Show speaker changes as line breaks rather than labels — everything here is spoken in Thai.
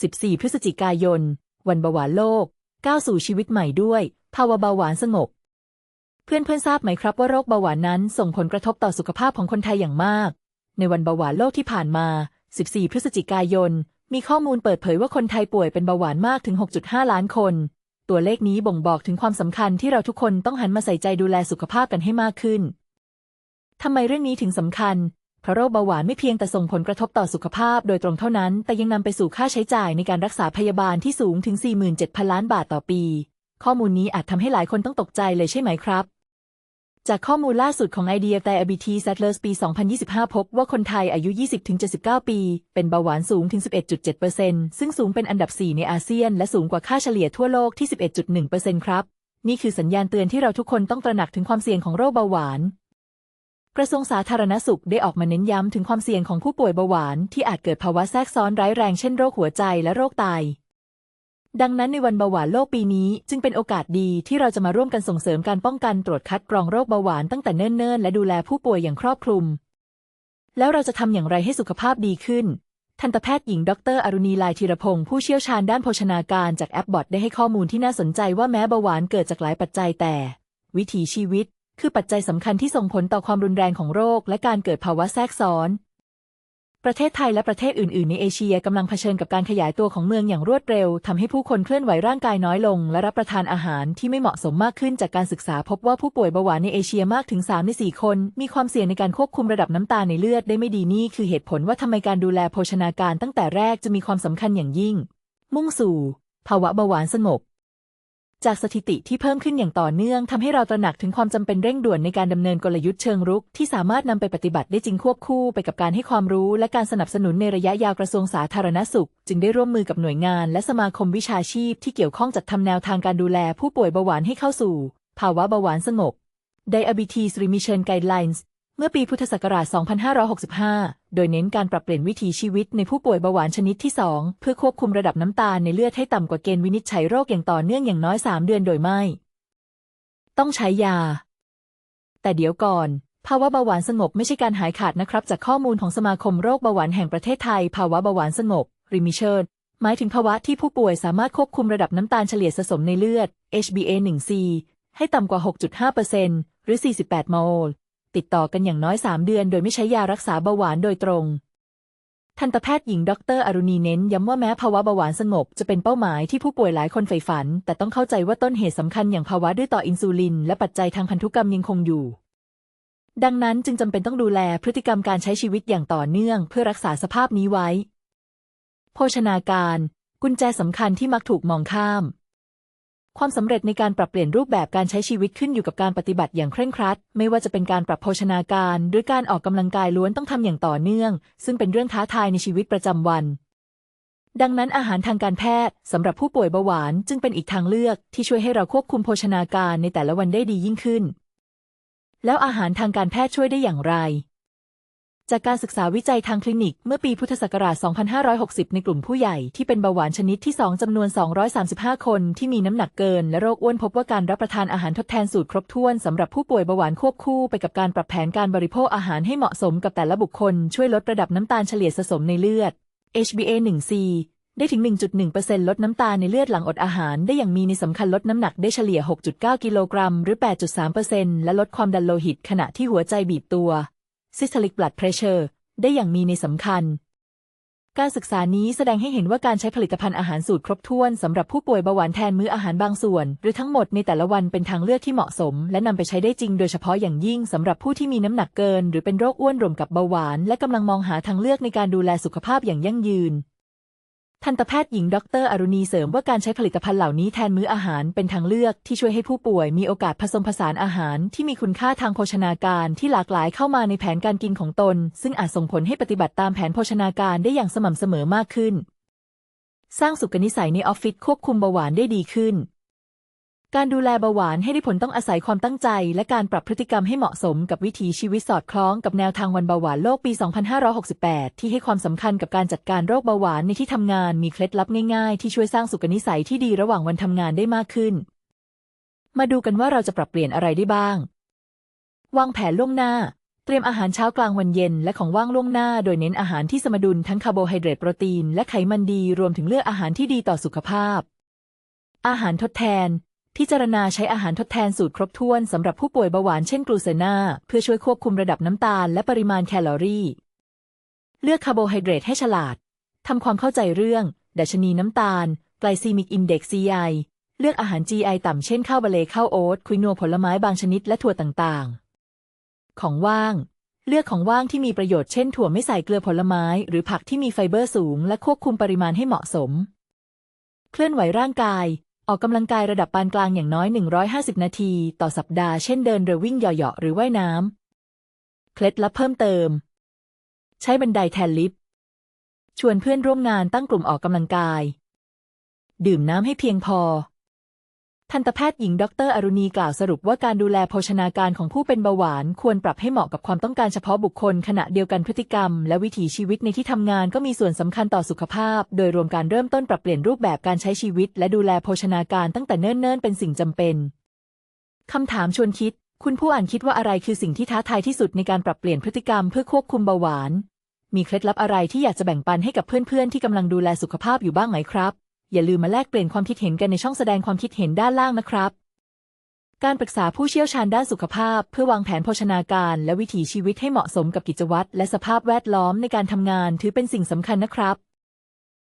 14 พฤศจิกายน วันเบาหวานโลก ก้าวสู่ชีวิตใหม่ด้วย ภาวะเบาหวานสงบ เพื่อนเพื่อนทราบไหมครับว่าโรคเบาหวานนั้นส่งผลกระทบต่อสุขภาพของคนไทยอย่างมาก ในวันเบาหวานโลกที่ผ่านมา 14 พฤศจิกายน มีข้อมูลเปิดเผยว่าคนไทยป่วยเป็นเบาหวานมากถึง 6.5 ล้านคน ตัวเลขนี้บ่งบอกถึงความสำคัญที่เราทุกคนต้องหันมาใส่ใจดูแลสุขภาพกันให้มากขึ้นทำไมเรื่องนี้ถึงสำคัญ เพราะโรคเบาหวานไม่เพียงแต่ส่งผลกระทบต่อสุขภาพโดยตรงเท่านั้น แต่ยังนำไปสู่ค่าใช้จ่ายในการรักษาพยาบาลที่สูงถึง 47,000 ล้านบาทต่อปี ข้อมูลนี้อาจทำให้หลายคนต้องตกใจเลยใช่ไหมครับจากข้อมูลล่าสุดของ IDF Diabetes Atlas ปี 2025 พบว่าคนไทยอายุ 20-79 ปี เป็นเบาหวานสูงถึง 11.7%ซึ่งสูงเป็นอันดับ 4 ในอาเซียน และสูงกว่าค่าเฉลี่ยทั่วโลกที่ 11.1%ครับ นี่คือสัญญาณเตือนที่เราทุกคนต้องตระหนักถึงความเสี่ยงของโรคเบาหวาน กระทรวงสาธารณสุขได้ออกมาเน้นย้ำถึงความเสี่ยงของผู้ป่วยเบาหวานที่อาจเกิดภาวะแทรกซ้อนร้ายแรงเช่นโรคหัวใจและโรคไตดังนั้นในวันเบาหวานโลกปีนี้จึงเป็นโอกาสดีที่เราจะมาร่วมกันส่งเสริมการป้องกันตรวจคัดกรองโรคเบาหวานตั้งแต่เนิ่นๆ และดูแลผู้ป่วยอย่างครอบคลุม แล้วเราจะทำอย่างไรให้สุขภาพดีขึ้น ทันตแพทย์หญิงดรอรุณีลายธีรพงศ์ผู้เชี่ยวชาญด้านโภชนาการจากแอปบอทได้ให้ข้อมูลที่น่าสนใจว่าแม้เบาหวานเกิดจากหลายปัจจัยแต่ วิถีชีวิต คือปัจจัยสำคัญที่ส่งผลต่อความรุนแรงของโรค และการเกิดภาวะแทรกซ้อน ประเทศไทยและประเทศอื่น ๆ ในเอเชียกำลังเผชิญกับการขยายตัวของเมืองอย่างรวดเร็วทำให้ผู้คนเคลื่อนไหวร่างกายน้อยลง และรับประทานอาหารที่ไม่เหมาะสมมากขึ้นจากการศึกษาพบว่าผู้ป่วยเบาหวานในเอเชียมากถึง3ใน4คน มีความเสี่ยงในการควบคุมระดับน้ำตาลในเลือดได้ไม่ดีนี่คือเหตุผลว่าทำไมการดูแลโภชนาการตั้งแต่แรกจะมีความสำคัญอย่างยิ่ง มุ่งสู่ ภาวะเบาหวานสงบ จากสถิติที่เพิ่มขึ้นอย่างต่อเนื่องทำให้เราตระหนักถึงความจำเป็นเร่งด่วนในการดำเนินกลยุทธ์เชิงรุก ที่สามารถนำไปปฏิบัติได้จริงควบคู่ไปกับการให้ความรู้และการสนับสนุนในระยะยาวกระทรวงสาธารณสุข จึงได้ร่วมมือกับหน่วยงาน และสมาคมวิชาชีพ ที่เกี่ยวข้องจัดทำแนวทางการดูแลผู้ป่วยเบาหวานให้เข้าสู่ ภาวะเบาหวานสงบ Diabetes Remission Guidelines เมื่อปีพุทธศักราช 2565 โดยเน้นการปรับเปลี่ยนวิถีชีวิตในผู้ป่วยเบาหวานชนิดที่ 2 เพื่อควบคุมระดับน้ำตาลในเลือดให้ต่ำกว่าเกณฑ์วินิจฉัยโรคอย่างต่อเนื่องอย่างน้อย 3 เดือนโดยไม่ ต้องใช้ยา แต่เดี๋ยวก่อนภาวะเบาหวานสงบไม่ใช่การหายขาดนะครับ จากข้อมูลของสมาคมโรคเบาหวานแห่งประเทศไทย ภาวะเบาหวานสงบ remission หมายถึงภาวะที่ผู้ป่วยสามารถควบคุมระดับน้ำตาลเฉลี่ยสะสมในเลือด HbA1c ให้ต่ำกว่า 6.5%หรือ 48 โมล ติดต่อกันอย่างน้อย 3 เดือน โดยไม่ใช้ยารักษาเบาหวานโดยตรง ทันตแพทย์หญิงดรอรุณีเน้นย้ำว่าแม้ภาวะเบาหวานสงบจะเป็นเป้าหมายที่ผู้ป่วยหลายคนใฝ่ฝัน แต่ต้องเข้าใจว่าต้นเหตุสำคัญอย่างภาวะดื้อต่ออินซูลิน และปัจจัยทางพันธุกรรมยังคงอยู่ ดังนั้นจึงจำเป็นต้องดูแลพฤติกรรมการใช้ชีวิตอย่างต่อเนื่อง เพื่อรักษาสภาพนี้ไว้ โภชนาการ กุญแจสำคัญที่มักถูกมองข้าม ความสำเร็จในการปรับเปลี่ยนรูปแบบการใช้ชีวิตขึ้นอยู่กับการปฏิบัติอย่างเคร่งครัด ไม่ว่าจะเป็นการปรับโภชนาการ หรือการออกกำลังกายล้วนต้องทำอย่างต่อเนื่อง ซึ่งเป็นเรื่องท้าทายในชีวิตประจำวัน ดังนั้นอาหารทางการแพทย์สำหรับผู้ป่วยเบาหวานจึงเป็นอีกทางเลือกที่ช่วยให้เราควบคุมโภชนาการในแต่ละวันได้ดียิ่งขึ้น แล้วอาหารทางการแพทย์ช่วยได้อย่างไร จากการศึกษาวิจัยทางคลินิกเมื่อปีพุทธศักราช 2560 ในกลุ่มผู้ใหญ่ที่เป็นเบาหวานชนิดที่ 2 จำนวน 235 คนที่มีน้ำหนักเกิน และโรคอ้วนพบว่าการรับประทานอาหารทดแทนสูตรครบถ้วนสำหรับผู้ป่วยเบาหวานควบคู่ไปกับการปรับแผนการบริโภคอาหารให้เหมาะสมกับแต่ละบุคคล ช่วยลดระดับน้ำตาลเฉลี่ยสะสมในเลือด HbA1c ได้ถึง 1.1%ลดน้ำตาลในเลือดหลังอดอาหาร ได้อย่างมีในสำคัญลดน้ำหนักได้เฉลี่ย 6.9 กิโลกรัม หรือ 8.3%และลดความดันโลหิตขณะที่หัวใจบีบตัว Systolic blood pressure ได้อย่างมีในสำคัญ การศึกษานี้แสดงให้เห็นว่าการใช้ผลิตภัณฑ์อาหารสูตรครบถ้วนสำหรับผู้ป่วยเบาหวานแทนมื้ออาหารบางส่วน หรือทั้งหมดในแต่ละวันเป็นทางเลือกที่เหมาะสม และนำไปใช้ได้จริงโดยเฉพาะอย่างยิ่งสำหรับผู้ที่มีน้ำหนักเกิน หรือเป็นโรคอ้วนรวมกับเบาหวาน และกำลังมองหาทางเลือกในการดูแลสุขภาพอย่างยั่งยืน ทันตแพทย์หญิงดรอรุณีเสริมว่าการใช้ผลิตภัณฑ์เหล่านี้แทนมื้ออาหารเป็นทางเลือกที่ช่วยให้ผู้ป่วยมีโอกาสผสมผสานอาหารที่มีคุณค่าทางโภชนาการที่หลากหลายเข้ามาในแผนการกินของตน ซึ่งอาจส่งผลให้ปฏิบัติตามแผนโภชนาการได้อย่างสม่ำเสมอมากขึ้น สร้างสุขนิสัยในออฟฟิศควบคุมเบาหวานได้ดีขึ้น การดูแลเบาหวานให้ได้ผลต้องอาศัยความตั้งใจ และการปรับพฤติกรรมให้เหมาะสมกับวิถีชีวิตสอดคล้องกับแนวทางวันเบาหวานโลกปี 2568 ที่ให้ความสำคัญกับการจัดการโรคเบาหวานในที่ทำงานมีเคล็ดลับง่ายๆ ที่ช่วยสร้างสุขนิสัยที่ดีระหว่างวันทำงานได้มากขึ้น มาดูกันว่าเราจะปรับเปลี่ยนอะไรได้บ้าง วางแผนล่วงหน้า เตรียมอาหารเช้ากลางวันเย็น และของว่างล่วงหน้า โดยเน้นอาหารที่สมดุลทั้งคาร์โบไฮเดรตโปรตีน และไขมันดีรวมถึงเลือกอาหารที่ดีต่อสุขภาพ อาหารทดแทน พิจารณาใช้อาหารทดแทนสูตรครบถ้วนสำหรับผู้ป่วยเบาหวานเช่นกลูเซนาเพื่อช่วยควบคุมระดับน้ำตาลและปริมาณแคลอรี่ เลือกคาร์โบไฮเดรตให้ฉลาดทำความเข้าใจเรื่อง ดัชนีน้ำตาล ไกลซีมิกอินเด็กซ์ CI เลือกอาหาร GI ต่ำเช่นข้าวบะเลข้าวโอ๊ตคุยนัวผลไม้บางชนิดและถั่วต่างๆ ของว่าง เลือกของว่างที่มีประโยชน์เช่นถั่วไม่ใส่เกลือผลไม้ หรือผักที่มีไฟเบอร์สูง และควบคุมปริมาณให้เหมาะสม เคลื่อนไหวร่างกาย ออกกำลังกายระดับปานกลางอย่างน้อย 150 นาที ต่อสัปดาห์เช่นเดินหรือวิ่งเหยาะๆหรือว่ายน้ำเคล็ดลับเพิ่มเติม ใช้บันไดแทนลิฟต์ชวนเพื่อนร่วมงานตั้งกลุ่มออกกำลังกาย ดื่มน้ำให้เพียงพอ ทันตแพทย์หญิงดรอรุณีกล่าวสรุปว่าการดูแลโภชนาการของผู้เป็นเบาหวาน ควรปรับให้เหมาะกับความต้องการเฉพาะบุคคล ขณะเดียวกันพฤติกรรม และวิถีชีวิตในที่ทำงานก็มีส่วนสำคัญต่อสุขภาพ โดยรวมการเริ่มต้นปรับเปลี่ยนรูปแบบการใช้ชีวิต และดูแลโภชนาการตั้งแต่เนิ่นๆ เป็นสิ่งจำเป็นคำถามชวนคิด คุณผู้อ่านคิดว่าอะไรคือสิ่งที่ท้าทายที่สุดในการปรับเปลี่ยนพฤติกรรมเพื่อควบคุมเบาหวาน มีเคล็ดลับอะไรที่อยากจะแบ่งปันให้กับเพื่อนๆที่กำลังดูแลสุขภาพอยู่บ้างไหมครับ อย่าลืมมาแลกเปลี่ยนความคิดเห็นกันในช่องแสดงความคิดเห็นด้านล่างนะครับ การปรึกษาผู้เชี่ยวชาญด้านสุขภาพ เพื่อวางแผนโภชนาการ และวิถีชีวิตให้เหมาะสมกับกิจวัตรและสภาพแวดล้อมในการทำงาน ถือเป็นสิ่งสำคัญนะครับ